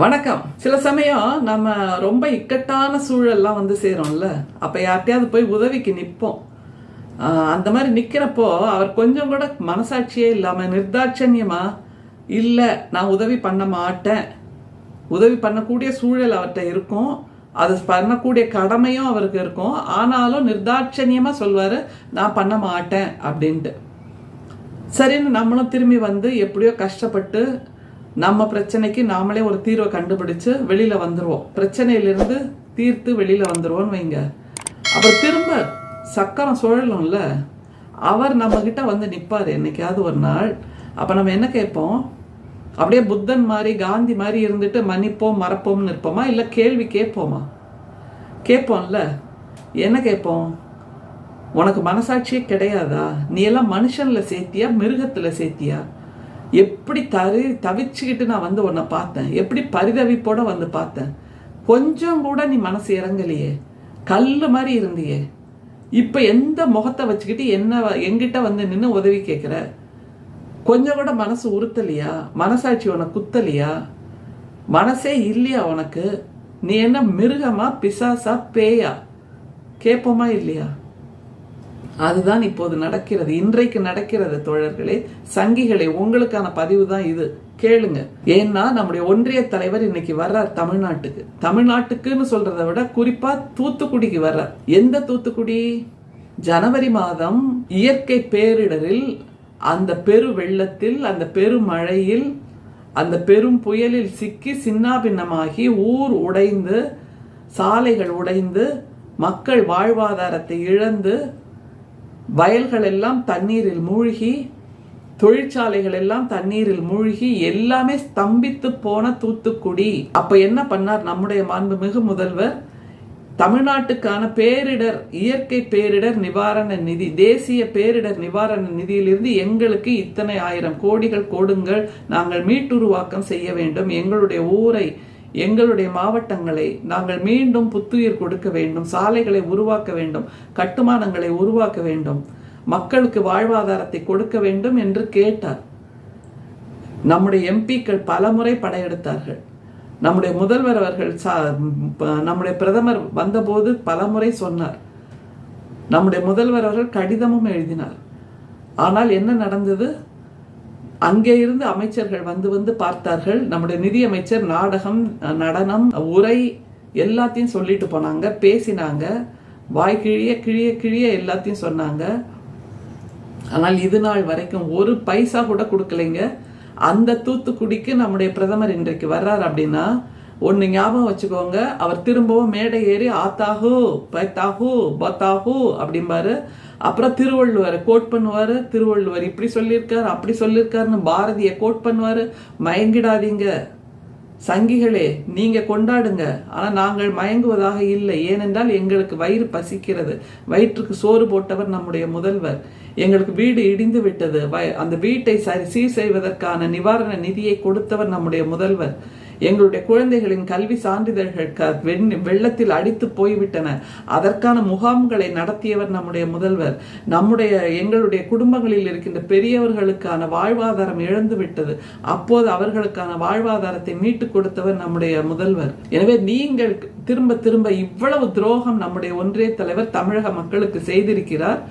வணக்கம். சில சமயம் நம்ம ரொம்ப இக்கட்டான சூழல்லாம் வந்து சேரோம்ல. அப்போ யார்கிட்டயாவது போய் உதவிக்கு நிற்போம் அந்த மாதிரி நிற்கிறப்போ அவர் கொஞ்சம் கூட மனசாட்சியே இல்லாமல் நிர்தாட்சண்யமா இல்லை நான் உதவி பண்ண மாட்டேன். உதவி பண்ணக்கூடிய சூழல் அவர்கிட்ட இருக்கும். அது பண்ணக்கூடிய கடமையும் அவருக்கு இருக்கும். ஆனாலும் நிர்தாட்சண்யமாக சொல்வார் நான் பண்ண மாட்டேன். அப்படின்ட்டு. சரின்னு நம்மளும் திரும்பி வந்து எப்படியோ கஷ்டப்பட்டு நம்ம பிரச்சனைக்கு நாமளே ஒரு தீர்வை கண்டுபிடிச்சு வெளியில வந்துருவோம். பிரச்சனையிலிருந்து தீர்த்து வெளியில வந்துருவோம்னு வைங்க. அப்புறம் திரும்ப சக்கரம் சுழலும்ல அவர் நம்ம கிட்ட வந்து நிப்பாரு என்னைக்காவது ஒரு நாள். அப்ப நம்ம என்ன கேட்போம்? அப்படியே புத்தன் மாதிரி காந்தி மாதிரி இருந்துட்டு மன்னிப்போம் மறப்போம்னு இருப்போமா இல்ல கேள்வி கேட்போமா? கேட்போம்ல. என்ன கேட்போம்? உனக்கு மனசாட்சியே கிடையாதா? நீ எல்லாம் மனுஷன்ல சேர்த்தியா? மிருகத்துல சேர்த்தியா? எப்படி தரு தவிச்சுக்கிட்டு நான் வந்து உன்னை பார்த்தேன்? எப்படி பரிதவிப்போட வந்து பார்த்தேன்? கொஞ்சம் கூட நீ மனசு இறங்கலையே. கல் மாதிரி இருந்தியே. இப்போ எந்த முகத்தை வச்சுக்கிட்டு என்ன எங்கிட்ட வந்து நின்று உதவி கேட்குற கொஞ்சம் கூட மனசு உறுத்தலையா? மனசாட்சி உனக்கு குத்தலையா? மனசே இல்லையா உனக்கு? நீ என்ன மிருகமா பிசாசா பேயா? கேட்போமா இல்லையா? அதுதான் இப்போது நடக்கிறது. இன்றைக்கு நடக்கிறது தோழர்களே சங்கிகளே உங்களுக்கான பதிவு தான் இது. கேளுங்க. ஏன்னா நம்முடைய ஒன்றிய தலைவர் இன்னைக்கு வர்றார் தமிழ்நாட்டுக்கு. தமிழ்நாட்டுக்குன்னு சொல்றதை விட குறிப்பா தூத்துக்குடிக்கு வர்றார். எந்த தூத்துக்குடி? ஜனவரி மாதம் இயற்கை பேரிடரில் அந்த பெரு வெள்ளத்தில் அந்த பெருமழையில் அந்த பெரும் புயலில் சிக்கி சின்னாபின்னமாகி ஊர் உடைந்து சாலைகள் உடைந்து மக்கள் வாழ்வாதாரத்தை இழந்து வயல்கள் எல்லாம் தண்ணீரில் மூழ்கி தொழிற்சாலைகள் எல்லாம் தண்ணீரில் மூழ்கி எல்லாமே ஸ்தம்பித்து போன தூத்துக்குடி. அப்ப என்ன பண்ணார் நம்முடைய மாண்புமிகு முதல்வர்? தமிழ்நாட்டுக்கான பேரிடர் இயற்கை பேரிடர் நிவாரண நிதி தேசிய பேரிடர் நிவாரண நிதியிலிருந்து எங்களுக்கு இத்தனை ஆயிரம் கோடிகள் கொடுங்கள். நாங்கள் மீட்டுருவாக்கம் செய்ய வேண்டும். எங்களுடைய ஊரை எங்களுடைய மாவட்டங்களை நாங்கள் மீண்டும் புத்துயிர் கொடுக்க வேண்டும் சாலைகளை உருவாக்க வேண்டும் கட்டுமானங்களை உருவாக்க வேண்டும் மக்களுக்கு வாழ்வாதாரத்தை கொடுக்க வேண்டும் என்று கேட்டார். நம்முடைய எம்பிக்கள் பலமுறை படையெடுத்தார்கள். நம்முடைய முதல்வர் அவர்கள் நம்முடைய பிரதமர் வந்தபோது பலமுறை சொன்னார். நம்முடைய முதல்வர் அவர்கள் கடிதமும் எழுதினார். ஆனால் என்ன நடந்தது? அங்கே இருந்து அமைச்சர்கள் வந்து வந்து பார்த்தார்கள். நம்முடைய நிதியமைச்சர் நாடகம் நடனம் உரை எல்லாத்தையும் சொல்லிட்டு போனாங்க பேசினாங்க. வாய் கிழிய கிழிய கிழிய எல்லாத்தையும் சொன்னாங்க. ஆனால் இது நாள் வரைக்கும் ஒரு பைசா கூட கொடுக்கலைங்க. அந்த தூத்துக்குடிக்கு நம்முடைய பிரதமர் இன்றைக்கு வர்றார் அப்படின்னா ஒன்று ஞாபகம் வச்சுக்கோங்க. அவர் திரும்பவும் மேடை ஏறி ஆத்தாஹூ பத்தாஹூ பத்தாஹூ அப்படிம்பாரு. அப்புறம் திருவள்ளுவர் கோட் பண்ணுவார். திருவள்ளுவர் இப்படி சொல்லியிருக்கார் அப்படி சொல்லியிருக்காருன்னு பாரதியை கோட் பண்ணுவார். மயங்கிடாதீங்க. சங்கிகளே நீங்கள் கொண்டாடுங்க. ஆனால் நாங்கள் மயங்குவதாக இல்லை. ஏனென்றால் எங்களுக்கு வயிறு பசிக்கிறது. வயிற்றுக்கு சோறு போட்டவர் நம்முடைய முதல்வர். எங்களுக்கு வீடு இடிந்து விட்டது. அந்த வீட்டை சரி சீர் செய்வதற்கான நிவாரண நிதியை கொடுத்தவர் நம்முடைய முதல்வர். எங்களுடைய குழந்தைகளின் கல்வி சான்றிதழ்கள் வெள்ளத்தில் அடித்து போய்விட்டன. அதற்கான முகாம்களை நடத்தியவர் நம்முடைய முதல்வர். நம்முடைய எங்களுடைய குடும்பங்களில் இருக்கின்ற பெரியவர்களுக்கான வாழ்வாதாரம் இழந்து விட்டது அப்போது அவர்களுக்கான வாழ்வாதாரத்தை மீட்டு கொடுத்தவர் நம்முடைய முதல்வர். எனவே நீங்கள் திரும்ப திரும்ப இவ்வளவு துரோகம் நம்முடைய ஒன்றிய தலைவர் தமிழக மக்களுக்கு செய்திருக்கிறார்.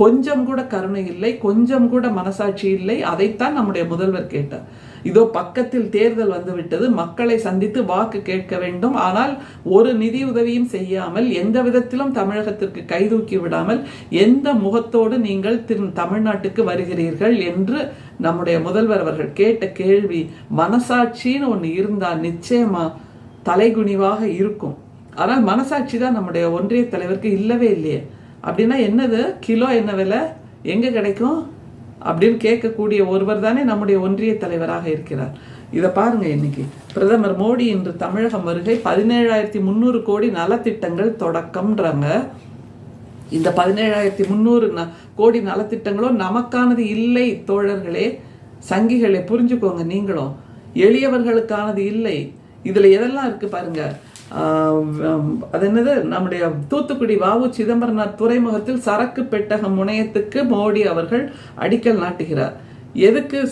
கொஞ்சம் கூட கருணை இல்லை கொஞ்சம் கூட மனசாட்சி இல்லை. அதைத்தான் நம்முடைய முதல்வர் கேட்டார். இதோ பக்கத்தில் தேர்தல் வந்துவிட்டது மக்களை சந்தித்து வாக்கு கேட்க வேண்டும். ஆனால் ஒரு நிதி உதவியும் செய்யாமல் எந்த விதத்திலும் தமிழகத்திற்கு கைதூக்கி விடாமல் எந்த முகத்தோடு நீங்கள் திரு தமிழ்நாட்டுக்கு வருகிறீர்கள் என்று நம்முடைய முதல்வர் அவர்கள் கேட்ட கேள்வி மனசாட்சின்னு ஒன்று இருந்தால் நிச்சயமா தலைகுனிவாக இருக்கும். ஆனால் மனசாட்சி தான் நம்முடைய ஒன்றிய தலைவருக்கு இல்லவே இல்லையே. அப்படின்னா என்னது? கிலோ என்ன விலை? எங்கே கிடைக்கும்? அப்படின்னு கேட்கக்கூடிய ஒருவர் தானே நம்முடைய ஒன்றிய தலைவராக இருக்கிறார். இதை பாருங்க இன்னைக்கு. பிரதமர் மோடி இன்று தமிழகம் வருகை பதினேழாயிரத்தி முந்நூறு கோடி நலத்திட்டங்கள் தொடக்கம்ன்றாங்க. இந்த பதினேழாயிரத்தி முந்நூறு ந கோடி நலத்திட்டங்களும் நமக்கானது இல்லை தோழர்களே. சங்கிகளே புரிஞ்சுக்கோங்க நீங்களும். எளியவர்களுக்கானது இல்லை. இதில் எதெல்லாம் இருக்குது பாருங்க? அது என்னது? நம்முடைய தூத்துக்குடி வாவு சிதம்பரனார் துறைமுகத்தில் சரக்கு பெட்டகம் முனையத்துக்கு மோடி அவர்கள் அடிக்கல் நாட்டுகிறார். எதுக்கு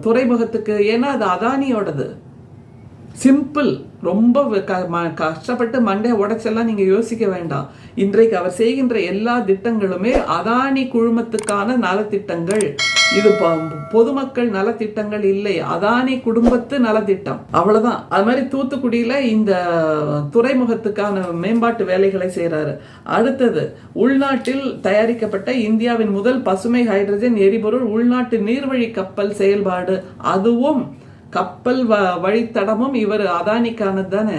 துறைமுகத்துக்கு? ஏன்னா அது அதானியோடது. சிம்பிள். ரொம்ப க- ம- கஷ்டப்பட்டு மண்டை உடைச்செல்லாம் நீங்கள் யோசிக்க வேண்டாம். இன்றைக்கு அவர் செய்கின்ற எல்லா திட்டங்களுமே அதானி குழுமத்துக்கான நலத்திட்டங்கள். இது பொதுமக்கள் நலத்திட்டங்கள் இல்லை. அதானி குடும்பத்து நலத்திட்டம். அவ்வளவுதான். அது மாதிரி தூத்துக்குடியில இந்த துறைமுகத்துக்கான மேம்பாட்டு வேலைகளை செய்கிறாரு அடுத்தது உள்நாட்டில் தயாரிக்கப்பட்ட இந்தியாவின் முதல் பசுமை ஹைட்ரஜன் எரிபொருள் உள்நாட்டு நீர்வழி கப்பல் செயல்பாடு. அதுவும் கப்பல் வ வழித்தடமும் இவர் அதானிக்கானது தானே?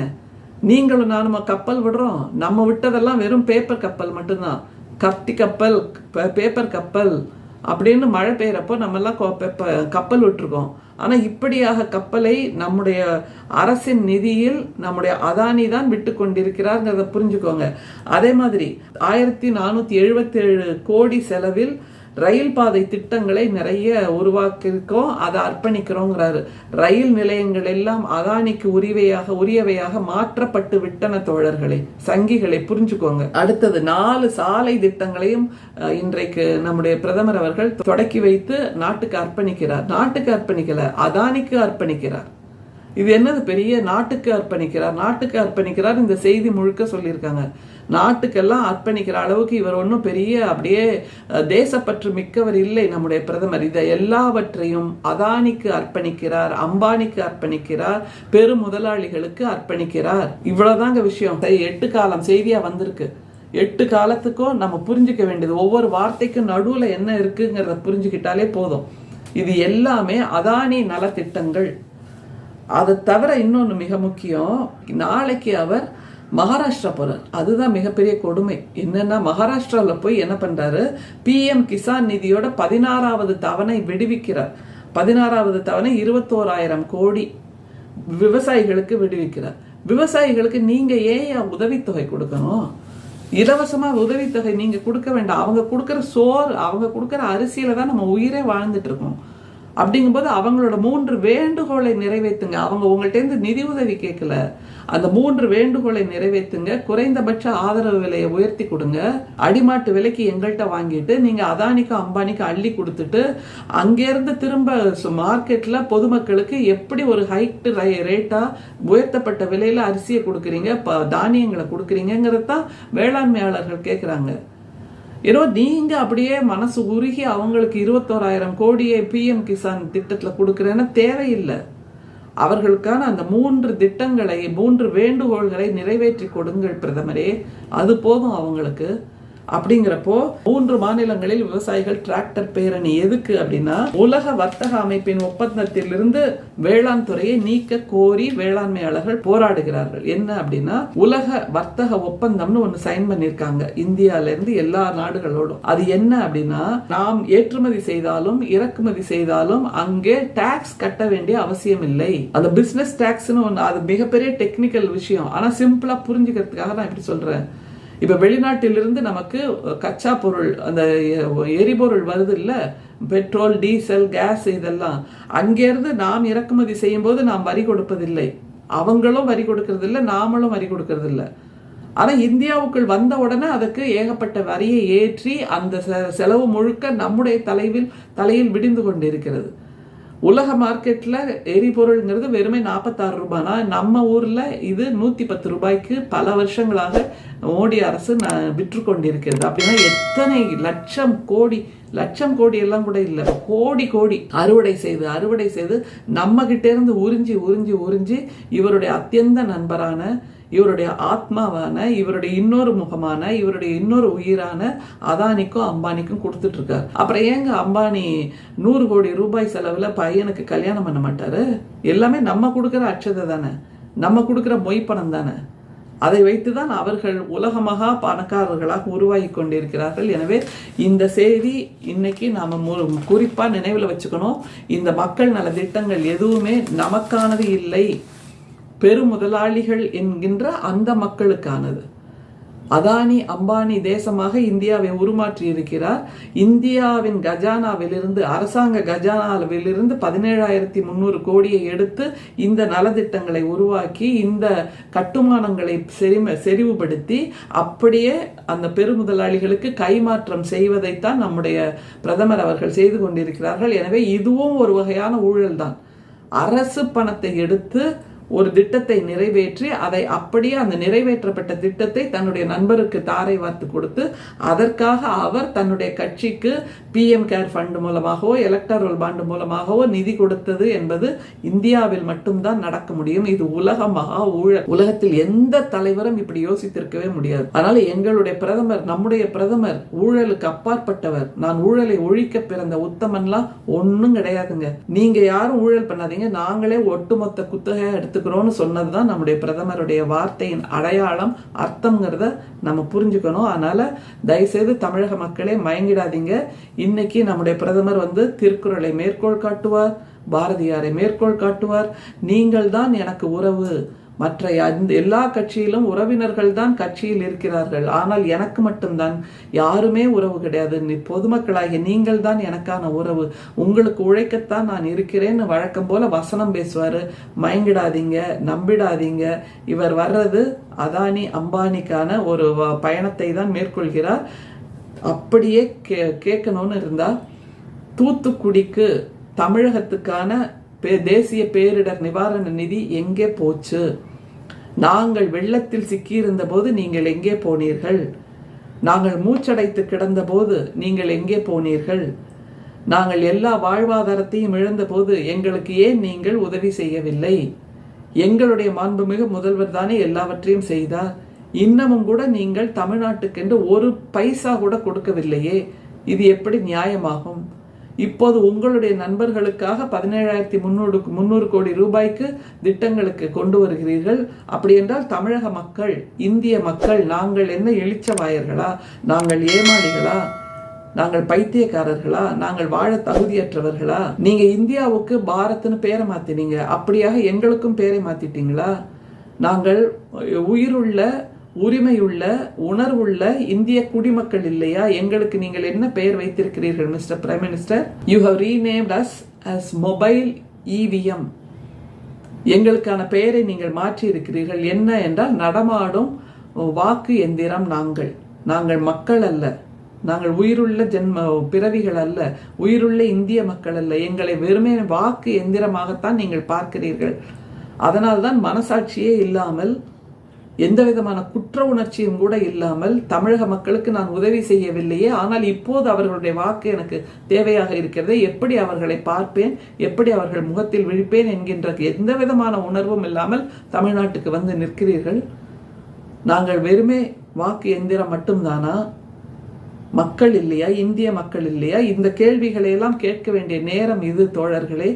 நீங்களும் நானும் கப்பல் விடுறோம். நம்ம விட்டதெல்லாம் வெறும் பேப்பர் கப்பல் மட்டும்தான். கப்டி கப்பல் பேப்பர் கப்பல். அப்படின்னு மழை பெய்யறப்போ நம்ம எல்லாம் கப்பல் விட்டுருக்கோம். ஆனா இப்படியாக கப்பலை நம்முடைய அரசின் நிதியில் நம்முடைய அதானி தான் விட்டு கொண்டிருக்கிறார்ங்கிறத புரிஞ்சுக்கோங்க. அதே மாதிரி ஆயிரத்தி நானூத்தி எழுபத்தேழு கோடி செலவில் ரயில் பாதை திட்டங்களை நிறைய உருவாக்கியிருக்கோம் அதை அர்ப்பணிக்கிறோங்கிறாரு. ரயில் நிலையங்கள் எல்லாம் அதானிக்கு உரிவையாக உரியவையாக மாற்றப்பட்டு விட்டன தோழர்களை. சங்கிகளை புரிஞ்சுக்கோங்க. அடுத்தது நாலு சாலை திட்டங்களையும் அஹ், இன்றைக்கு நம்முடைய பிரதமர் அவர்கள் தொடக்கி வைத்து நாட்டுக்கு அர்ப்பணிக்கிறார். நாட்டுக்கு அர்ப்பணிக்கல அதானிக்கு அர்ப்பணிக்கிறார். இது என்னது பெரிய நாட்டுக்கு அர்ப்பணிக்கிறார் நாட்டுக்கு அர்ப்பணிக்கிறார் இந்த செய்தி முழுக்க சொல்லியிருக்காங்க. நாட்டுக்கெல்லாம் அர்ப்பணிக்கிற அளவுக்கு இவர் ஒன்றும் பெரிய அப்படியே தேசப்பற்று மிக்கவர் இல்லை நம்முடைய பிரதமர். இதை எல்லாவற்றையும் அதானிக்கு அர்ப்பணிக்கிறார் அம்பானிக்கு அர்ப்பணிக்கிறார் பெரு முதலாளிகளுக்கு அர்ப்பணிக்கிறார். இவ்வளவுதாங்க விஷயம். எட்டு காலம் செய்தியா வந்திருக்கு. எட்டு காலத்துக்கும் நம்ம புரிஞ்சுக்க வேண்டியது ஒவ்வொரு வார்த்தைக்கும் நடுவில் என்ன இருக்குங்கிறத புரிஞ்சுக்கிட்டாலே போதும். இது எல்லாமே அதானி நலத்திட்டங்கள். அதை தவிர இன்னொன்று மிக முக்கியம் நாளைக்கு அவர் மகாராஷ்டிரா போகிறார் அதுதான் மிகப்பெரிய கொடுமை. என்னன்னா மகாராஷ்டிராவில் போய் என்ன பண்றாரு? பிஎம் கிசான் நிதியோட பதினாறாவது தவணை விடுவிக்கிறார். பதினாறாவது தவணை இருபத்தோராயிரம் கோடி விவசாயிகளுக்கு விடுவிக்கிறார். விவசாயிகளுக்கு நீங்க ஏன் உதவித்தொகை கொடுக்கணும்? இலவசமா உதவித்தொகை நீங்க கொடுக்க வேண்டாம். அவங்க கொடுக்குற சோறு அவங்க கொடுக்குற அரிசியில் தான் நம்ம உயிரே வாழ்ந்துட்டு இருக்கோம். அப்படிங்கும்போது அவங்களோட மூன்று வேண்டுகோளை நிறைவேத்துங்க அவங்க உங்கள்கிட்டேருந்து நிதி உதவி கேட்கல. அந்த மூன்று வேண்டுகோளை நிறைவேத்துங்க குறைந்தபட்ச ஆதரவு விலையை உயர்த்தி கொடுங்க. அடிமாட்டு விலைக்கு எங்கள்கிட்ட வாங்கிட்டு நீங்க அதானிக்கு அம்பானிக்கு அள்ளி கொடுத்துட்டு அங்கேருந்து திரும்ப மார்க்கெட்ல பொதுமக்களுக்கு எப்படி ஒரு ஹைட் ரேட்டா உயர்த்தப்பட்ட விலையில அரிசியை கொடுக்குறீங்க ப- தானியங்களை கொடுக்குறீங்கங்கிறது தான் வேளாண்மையாளர்கள் கேட்குறாங்க ஏதோ நீங்க அப்படியே மனசு உருகி அவங்களுக்கு இருபத்தோராயிரம் கோடியை பிஎம் கிசான் திட்டத்துல கொடுக்குறேன்னா தேவையில்லை. அவர்களுக்கான அந்த மூன்று திட்டங்களை மூன்று வேண்டுகோள்களை நிறைவேற்றி கொடுங்கள் பிரதமரே. அது போதும் அவங்களுக்கு. அப்படிங்கிறப்போ மூன்று மாநிலங்களில் விவசாயிகள் டிராக்டர் பேரணி எதுக்கு அப்படின்னா உலக வர்த்தக அமைப்பின் ஒப்பந்தத்திலிருந்து வேளாண் துறையை நீக்க கோரி வேளாண்மையாளர்கள் போராடுகிறார்கள். என்ன அப்படின்னா உலக வர்த்தக ஒப்பந்தம்னு ஒன்று சைன் பண்ணிருக்காங்க இந்தியால இருந்து எல்லா நாடுகளோடும். அது என்ன அப்படின்னா நாம் ஏற்றுமதி செய்தாலும் இறக்குமதி செய்தாலும் அங்கே டாக்ஸ் கட்ட வேண்டிய அவசியம் இல்லை அந்த பிசினஸ் டாக்ஸ்னு ஒன்று அது மிகப்பெரிய டெக்னிக்கல் விஷயம். ஆனா சிம்பிளா புரிஞ்சுக்கிறதுக்காக நான் இப்படி சொல்றேன். இப்போ வெளிநாட்டிலிருந்து நமக்கு கச்சா பொருள் அந்த எரிபொருள் வருது இல்லை பெட்ரோல் டீசல் கேஸ் இதெல்லாம். அங்கேருந்து நாம் இறக்குமதி செய்யும்போது நாம் வரி கொடுப்பதில்லை. அவங்களும் வரி கொடுக்கறதில்ல நாமளும் வரி கொடுக்கறதில்ல. ஆனால் இந்தியாவுக்குள் வந்த உடனே அதுக்கு ஏகப்பட்ட வரியை ஏற்றி அந்த செ- செலவு முழுக்க நம்முடைய தலைவில் தலையில் விடிந்து கொண்டிருக்கிறது. உலக மார்க்கெட்டில் எரிபொருள்ங்கிறது வெறுமே நாற்பத்தாறு ரூபாய்னா நம்ம ஊரில் இது நூற்றி பத்து ரூபாய்க்கு பல வருஷங்களாக மோடி அரசு விற்று கொண்டிருக்கிறது அப்படின்னா எத்தனை லட்சம் கோடி லட்சம் கோடி எல்லாம் கூட இல்லை. கோடி கோடி அறுவடை செய்து அறுவடை செய்து நம்ம உறிஞ்சி உறிஞ்சி உறிஞ்சி இவருடைய அத்தியந்த நண்பரான இவருடைய ஆத்மாவான இவருடைய இன்னொரு முகமான இவருடைய இன்னொரு உயிரான அதானிக்கும் அம்பானிக்கும் கொடுத்துட்டு இருக்காரு அப்புறம் ஏங்க அம்பானி நூறு கோடி ரூபாய் செலவுல பையனுக்கு கல்யாணம் பண்ண மாட்டாரு? எல்லாமே நம்ம கொடுக்குற அச்சதை தானே. நம்ம கொடுக்குற மொய் பணம் தானே. அதை வைத்துதான் அவர்கள் உலக மகா பணக்காரர்களாக உருவாகி கொண்டிருக்கிறார்கள். எனவே இந்த செய்தி இன்னைக்கு நாம குறிப்பாக நினைவில் வச்சுக்கணும். இந்த மக்கள் நல திட்டங்கள் எதுவுமே நமக்கானது இல்லை. பெருமுதலாளிகள் என்கின்ற அந்த மக்களுக்கானது. அதானி அம்பானி தேசமாக இந்தியாவை உருமாற்றி இருக்கிறார் இந்தியாவின் கஜானாவிலிருந்து அரசாங்க கஜானாவிலிருந்து பதினேழாயிரத்தி முந்நூறு கோடியை எடுத்து இந்த நலத்திட்டங்களை உருவாக்கி இந்த கட்டுமானங்களை செரிம செறிவுபடுத்தி அப்படியே அந்த பெருமுதலாளிகளுக்கு கைமாற்றம் செய்வதைத்தான் நம்முடைய பிரதமர் அவர்கள் செய்து கொண்டிருக்கிறார்கள். எனவே இதுவும் ஒரு வகையான ஊழல் தான் அரசு பணத்தை எடுத்து ஒரு திட்டத்தை நிறைவேற்றி அதை அப்படியே அந்த நிறைவேற்றப்பட்ட திட்டத்தை தன்னுடைய நண்பருக்கு தாரை வார்த்து கொடுத்து அதற்காக அவர் தன்னுடைய கட்சிக்கு பிஎம் கேர் ஃபண்ட் மூலமாகவோ எலக்டரல் பாண்ட் மூலமாகவோ நிதி கொடுத்தது என்பது இந்தியாவில் மட்டும்தான் நடக்க முடியும். இது உலக மகா ஊழல். உலகத்தில் எந்த தலைவரும் இப்படி யோசித்திருக்கவே முடியாது. அதனால எங்களுடைய பிரதமர் நம்முடைய பிரதமர் ஊழலுக்கு அப்பாற்பட்டவர். நான் ஊழலை ஒழிக்க பிறந்த உத்தமன்லாம் ஒன்றும் கிடையாதுங்க. நீங்க யாரும் ஊழல் பண்ணாதீங்க. நாங்களே ஒட்டுமொத்த குத்தகையா எடுத்துக்கிறோம்னு சொன்னதுதான் நம்முடைய பிரதமருடைய வார்த்தையின் அடையாளம் அர்த்தம்ங்கிறத நம்ம புரிஞ்சுக்கணும். அதனால தயவுசெய்து தமிழக மக்களே மயங்கிடாதீங்க. இன்னைக்கு நம்முடைய பிரதமர் வந்து திருக்குறளை மேற்கோள் காட்டுவார் பாரதியாரை மேற்கோள் காட்டுவார். நீங்கள் தான் எனக்கு உறவு. மற்ற அந்த எல்லா கட்சியிலும் உறவினர்கள் தான் கட்சியில் இருக்கிறார்கள். ஆனால் எனக்கு மட்டும்தான். யாருமே உறவு கிடையாது. நீ பொதுமக்களாகிய நீங்கள் தான் எனக்கான உறவு. உங்களுக்கு உழைக்கத்தான் நான் இருக்கிறேன்னு வழக்கம் போல வசனம் பேசுவார். மயங்கிடாதீங்க நம்பிடாதீங்க. இவர் வர்றது அதானி அம்பானிக்கான ஒரு வ- பயணத்தை தான் மேற்கொள்கிறார். அப்படியே கே கேட்கணும்னு இருந்தால் தூத்துக்குடிக்கு தமிழகத்துக்கான பே- தேசிய பேரிடர் நிவாரண நிதி எங்கே போச்சு? நாங்கள் வெள்ளத்தில் சிக்கியிருந்த போது நீங்கள் எங்கே போனீர்கள்? நாங்கள் மூச்சடைத்து கிடந்த போது நீங்கள் எங்கே போனீர்கள்? நாங்கள் எல்லா வாழ்வாதாரத்தையும் இழந்தபோது எங்களுக்கு ஏன் நீங்கள் உதவி செய்யவில்லை? எங்களுடைய மாண்புமிகு முதல்வர் தானே எல்லாவற்றையும் செய்தார். இன்னமும் கூட நீங்கள் தமிழ்நாட்டுக்கென்று ஒரு பைசா கூட கொடுக்கவில்லையே. இது எப்படி நியாயமாகும்? இப்போது உங்களுடைய நண்பர்களுக்காக பதினேழாயிரத்தி முன்னூறு முந்நூறு கோடி ரூபாய்க்கு திட்டங்களுக்கு கொண்டு வருகிறீர்கள். அப்படி என்றால் தமிழக மக்கள் இந்திய மக்கள் நாங்கள் என்ன எழுச்சவாயர்களா நாங்கள் ஏமாளிகளா? நாங்கள் பைத்தியக்காரர்களா? நாங்கள் வாழ தகுதியற்றவர்களா? நீங்க இந்தியாவுக்கு பாரத்னு பேரை மாத்தினீங்க. அப்படியாக எங்களுக்கும் பேரை மாத்திட்டீங்களா? நாங்கள் உயிருள்ள உரிமையுள்ள உணர்வுள்ள இந்திய குடிமக்கள் இல்லையா? எங்களுக்கு நீங்கள் என்ன பெயர் வைத்திருக்கிறீர்கள் mister prime minister you have renamed us as mobile EVM எங்களுக்கான பெயரை நீங்கள் மாற்றி இருக்கிறீர்கள் என்ன என்றால் நடமாடும் வாக்கு எந்திரம் நாங்கள். நாங்கள் மக்கள் அல்ல. நாங்கள் உயிருள்ள ஜென்ம பிறவிகள் அல்ல. உயிருள்ள இந்திய மக்கள் அல்ல. எங்களை வெறுமே வாக்கு எந்திரமாகத்தான் நீங்கள் பார்க்கிறீர்கள். அதனால்தான் மனசாட்சியே இல்லாமல் எந்த விதமான குற்ற உணர்ச்சியும் கூட இல்லாமல் தமிழக மக்களுக்கு நான் உதவி செய்யவில்லையே ஆனால் இப்போது அவர்களுடைய வாக்கு எனக்கு தேவையாக இருக்கிறது. எப்படி அவர்களை பார்ப்பேன்? எப்படி அவர்கள் முகத்தில் விழிப்பேன் என்கின்ற எந்த விதமான உணர்வும் இல்லாமல் தமிழ்நாட்டுக்கு வந்து நிற்கிறீர்கள்? நாங்கள் வெறுமே வாக்கு எந்திரம் மட்டும்தானா? மக்கள் இல்லையா? இந்திய மக்கள் இல்லையா? இந்த கேள்விகளை எல்லாம் கேட்க வேண்டிய நேரம் இது தோழர்களே.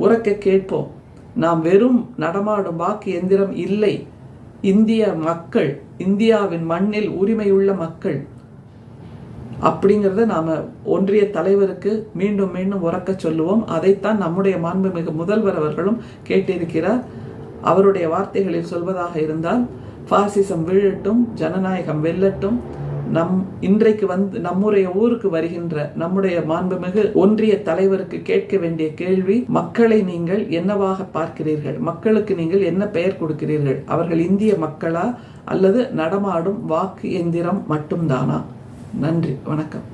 உறக்க கேட்போம். நாம் வெறும் நடமாடும் வாக்கு எந்திரம் இல்லை. இந்திய மக்கள் இந்தியாவின் மண்ணில் உரிமையுள்ள மக்கள். அப்படிங்கிறத நாம ஒன்றிய தலைவருக்கு மீண்டும் மீண்டும் உறக்க சொல்லுவோம். அதைத்தான் நம்முடைய மாண்புமிகு முதல்வர் அவர்களும் கேட்டிருக்கிறார். அவருடைய வார்த்தைகளில் சொல்வதாக இருந்தால் பாசிசம் வீழட்டும் ஜனநாயகம் வெல்லட்டும். நம் இன்றைக்கு வந்து நம்முடைய ஊருக்கு வருகின்ற நம்முடைய மாண்புமிகு ஒன்றிய தலைவருக்கு கேட்க வேண்டிய கேள்வி மக்களை நீங்கள் என்னவாக பார்க்கிறீர்கள்? மக்களுக்கு நீங்கள் என்ன பெயர் கொடுக்கிறீர்கள்? அவர்கள் இந்திய மக்களா அல்லது நடமாடும் வாக்கு எந்திரம் மட்டும்தானா? நன்றி வணக்கம்.